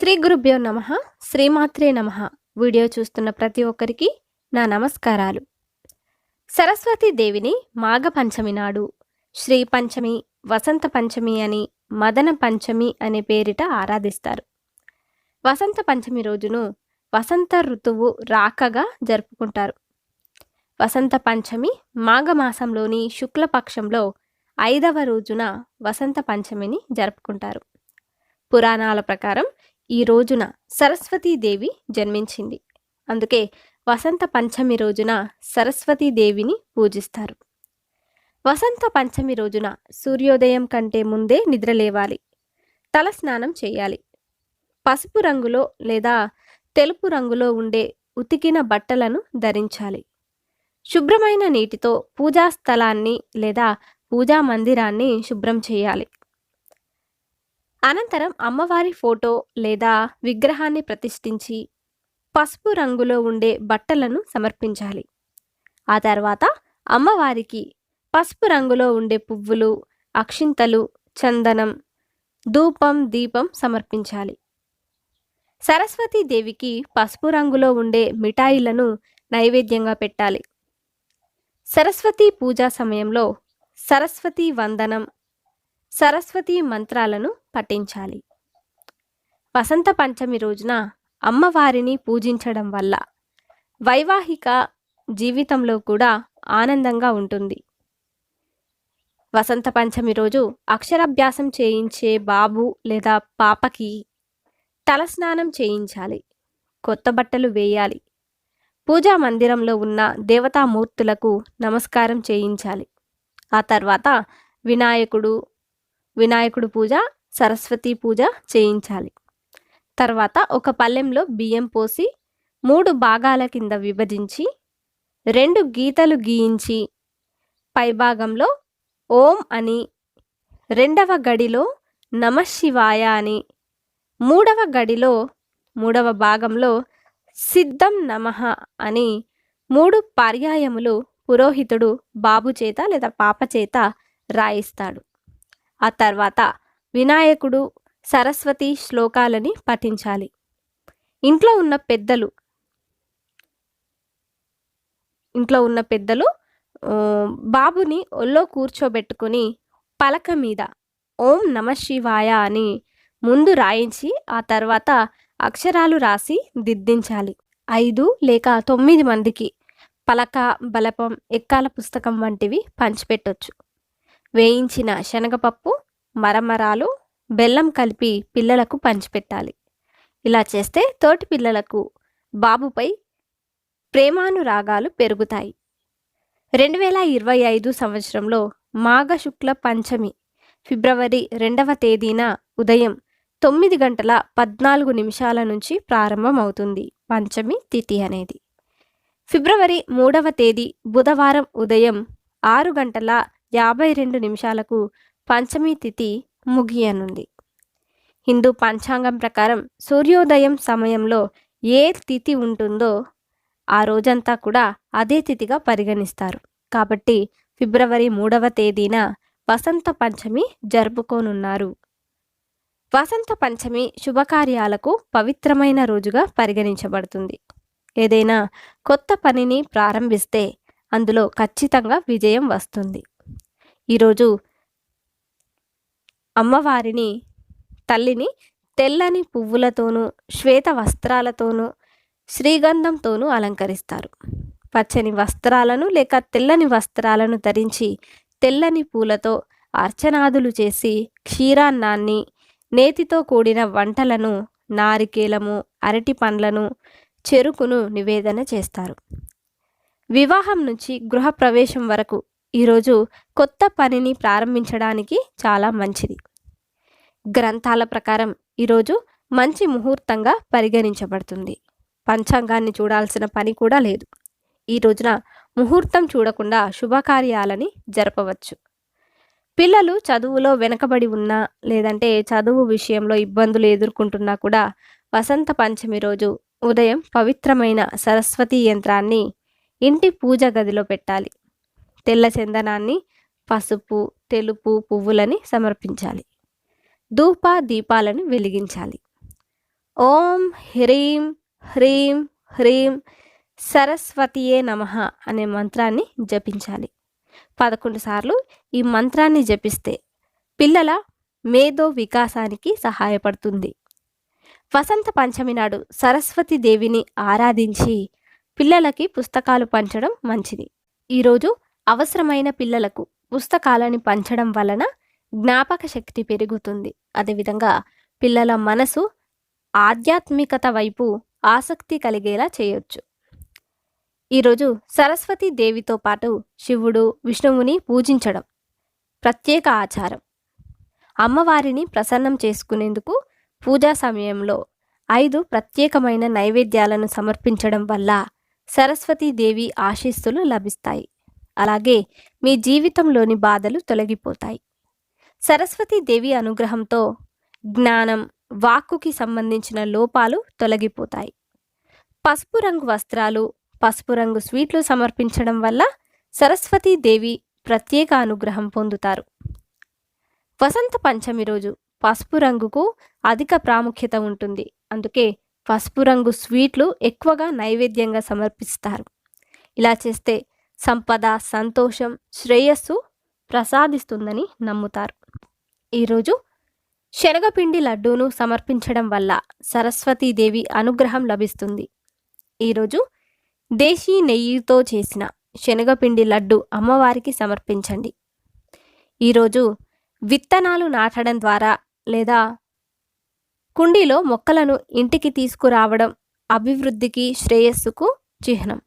శ్రీ గురుభ్యో నమ శ్రీమాత్రే నమ. వీడియో చూస్తున్న ప్రతి ఒక్కరికి నా నమస్కారాలు. సరస్వతీ దేవిని మాఘ పంచమి నాడు శ్రీ పంచమి వసంత పంచమి అని మదన పంచమి అనే పేరిట ఆరాధిస్తారు. వసంత పంచమి రోజును వసంత ఋతువు రాకగా జరుపుకుంటారు. వసంత పంచమి మాఘమాసంలోని శుక్లపక్షంలో ఐదవ రోజున వసంత పంచమిని జరుపుకుంటారు. పురాణాల ప్రకారం ఈ రోజున సరస్వతీదేవి జన్మించింది. అందుకే వసంత పంచమి రోజున సరస్వతీదేవిని పూజిస్తారు. వసంత పంచమి రోజున సూర్యోదయం కంటే ముందే నిద్రలేవాలి తల స్నానం చేయాలి. పసుపు రంగులో లేదా తెలుపు రంగులో ఉండే ఉతికిన బట్టలను ధరించాలి. శుభ్రమైన నీటితో పూజా స్థలాన్ని లేదా పూజా మందిరాన్ని శుభ్రం చేయాలి. అనంతరం అమ్మవారి ఫోటో లేదా విగ్రహాన్ని ప్రతిష్ఠించి పసుపు రంగులో ఉండే బట్టలను సమర్పించాలి. ఆ తర్వాత అమ్మవారికి పసుపు రంగులో ఉండే పువ్వులు అక్షింతలు చందనం ధూపం దీపం సమర్పించాలి. సరస్వతీదేవికి పసుపు రంగులో ఉండే మిఠాయిలను నైవేద్యంగా పెట్టాలి. సరస్వతీ పూజా సమయంలో సరస్వతీ వందనం సరస్వతీ మంత్రాలను పఠించాలి. వసంత పంచమి రోజున అమ్మవారిని పూజించడం వల్ల వైవాహిక జీవితంలో కూడా ఆనందంగా ఉంటుంది. వసంత పంచమి రోజు అక్షరాభ్యాసం చేయించే బాబు లేదా పాపకి తలస్నానం చేయించాలి. కొత్త బట్టలు వేయాలి. పూజా మందిరంలో ఉన్న దేవతామూర్తులకు నమస్కారం చేయించాలి. ఆ తర్వాత వినాయకుడు వినాయకుడు పూజ సరస్వతి పూజ చేయించాలి. తర్వాత ఒక పళ్ళెంలో బియ్యం పోసి మూడు భాగాల కింద విభజించి రెండు గీతలు గీయించి పైభాగంలో ఓం అని రెండవ గడిలో నమశివాయ అని మూడవ గడిలో మూడవ భాగంలో సిద్ధం నమః అని మూడు పర్యాయములు పురోహితుడు బాబు చేత లేదా పాప చేత రాయిస్తాడు. ఆ తర్వాత వినాయకుడు సరస్వతి శ్లోకాలని పఠించాలి. ఇంట్లో ఉన్న పెద్దలు ఇంట్లో ఉన్న పెద్దలు బాబుని ఒళ్ళో కూర్చోబెట్టుకొని పలక మీద ఓం నమ శివాయ అని ముందు రాయించి ఆ తర్వాత అక్షరాలు రాసి దిద్దించాలి. ఐదు లేక తొమ్మిది మందికి పలక బలపం ఎక్కాల పుస్తకం వంటివి పంచిపెట్టొచ్చు. వేయించిన శనగపప్పు మరమరాలు బెల్లం కలిపి పిల్లలకు పంచిపెట్టాలి. ఇలా చేస్తే తోటి పిల్లలకు బాబుపై ప్రేమానురాగాలు పెరుగుతాయి. రెండు వేల ఇరవై ఐదు సంవత్సరంలో మాఘ శుక్ల పంచమి ఫిబ్రవరి రెండవ తేదీన ఉదయం తొమ్మిది గంటల పద్నాలుగు నిమిషాల నుంచి ప్రారంభమవుతుంది పంచమి తిథి అనేది. ఫిబ్రవరి మూడవ తేదీ బుధవారం ఉదయం ఆరు గంటల యాభై రెండు నిమిషాలకు పంచమి తిథి ముగియనుంది. హిందూ పంచాంగం ప్రకారం సూర్యోదయం సమయంలో ఏ తిథి ఉంటుందో ఆ రోజంతా కూడా అదే తిథిగా పరిగణిస్తారు. కాబట్టి ఫిబ్రవరి మూడవ తేదీన వసంత పంచమి జరుపుకోనున్నారు. వసంత పంచమి శుభకార్యాలకు పవిత్రమైన రోజుగా పరిగణించబడుతుంది. ఏదైనా కొత్త పనిని ప్రారంభిస్తే అందులో ఖచ్చితంగా విజయం వస్తుంది. ఈరోజు అమ్మవారిని తల్లిని తెల్లని పువ్వులతోనూ శ్వేత వస్త్రాలతోనూ శ్రీగంధంతోనూ అలంకరిస్తారు. పచ్చని వస్త్రాలను లేక తెల్లని వస్త్రాలను ధరించి తెల్లని పూలతో అర్చనాదులు చేసి క్షీరాన్నాన్ని నేతితో కూడిన వంటలను నారికేలము అరటి పండ్లను చెరుకును నివేదన చేస్తారు. వివాహం నుంచి గృహప్రవేశం వరకు ఈరోజు కొత్త పనిని ప్రారంభించడానికి చాలా మంచిది. గ్రంథాల ప్రకారం ఈరోజు మంచి ముహూర్తంగా పరిగణించబడుతుంది. పంచాంగాన్ని చూడాల్సిన పని కూడా లేదు. ఈ రోజున ముహూర్తం చూడకుండా శుభకార్యాలని జరపవచ్చు. పిల్లలు చదువులో వెనకబడి ఉన్నా లేదంటే చదువు విషయంలో ఇబ్బందులు ఎదుర్కొంటున్నా కూడా వసంత పంచమి రోజు ఉదయం పవిత్రమైన సరస్వతి యంత్రాన్ని ఇంటి పూజ గదిలో పెట్టాలి. తెల్ల చందనాన్ని పసుపు తెలుపు పువ్వులని సమర్పించాలి. ధూప దీపాలను వెలిగించాలి. ఓం హ్రీం హ్రీం హ్రీం సరస్వతియే నమః అనే మంత్రాన్ని జపించాలి. పదకొండు సార్లు ఈ మంత్రాన్ని జపిస్తే పిల్లల మేధో వికాసానికి సహాయపడుతుంది. వసంత పంచమి నాడు సరస్వతి దేవిని ఆరాధించి పిల్లలకి పుస్తకాలు పంచడం మంచిది. ఈరోజు అవసరమైన పిల్లలకు పుస్తకాలను పంచడం వలన జ్ఞాపక శక్తి పెరుగుతుంది. అదేవిధంగా పిల్లల మనసు ఆధ్యాత్మికత వైపు ఆసక్తి కలిగేలా చేయొచ్చు. ఈరోజు సరస్వతి దేవితో పాటు శివుడు విష్ణువుని పూజించడం ప్రత్యేక ఆచారం. అమ్మవారిని ప్రసన్నం చేసుకునేందుకు పూజా సమయంలో ఐదు ప్రత్యేకమైన నైవేద్యాలను సమర్పించడం వల్ల సరస్వతీదేవి ఆశీస్సులు లభిస్తాయి. అలాగే మీ జీవితంలోని బాధలు తొలగిపోతాయి. సరస్వతీదేవి అనుగ్రహంతో జ్ఞానం వాక్కుకి సంబంధించిన లోపాలు తొలగిపోతాయి. పసుపు రంగు వస్త్రాలు పసుపు రంగు స్వీట్లు సమర్పించడం వల్ల సరస్వతీదేవి ప్రత్యేక అనుగ్రహం పొందుతారు. వసంత పంచమి రోజు పసుపు రంగుకు అధిక ప్రాముఖ్యత ఉంటుంది. అందుకే పసుపు రంగు స్వీట్లు ఎక్కువగా నైవేద్యంగా సమర్పిస్తారు. ఇలా చేస్తే సంపద సంతోషం శ్రేయస్సు ప్రసాదిస్తుందని నమ్ముతారు. ఈరోజు శనగపిండి లడ్డూను సమర్పించడం వల్ల సరస్వతీదేవి అనుగ్రహం లభిస్తుంది. ఈరోజు దేశీ నెయ్యితో చేసిన శనగపిండి లడ్డు అమ్మవారికి సమర్పించండి. ఈరోజు విత్తనాలు నాటడం ద్వారా లేదా కుండీలో మొక్కలను ఇంటికి తీసుకురావడం అభివృద్ధికి శ్రేయస్సుకు చిహ్నం.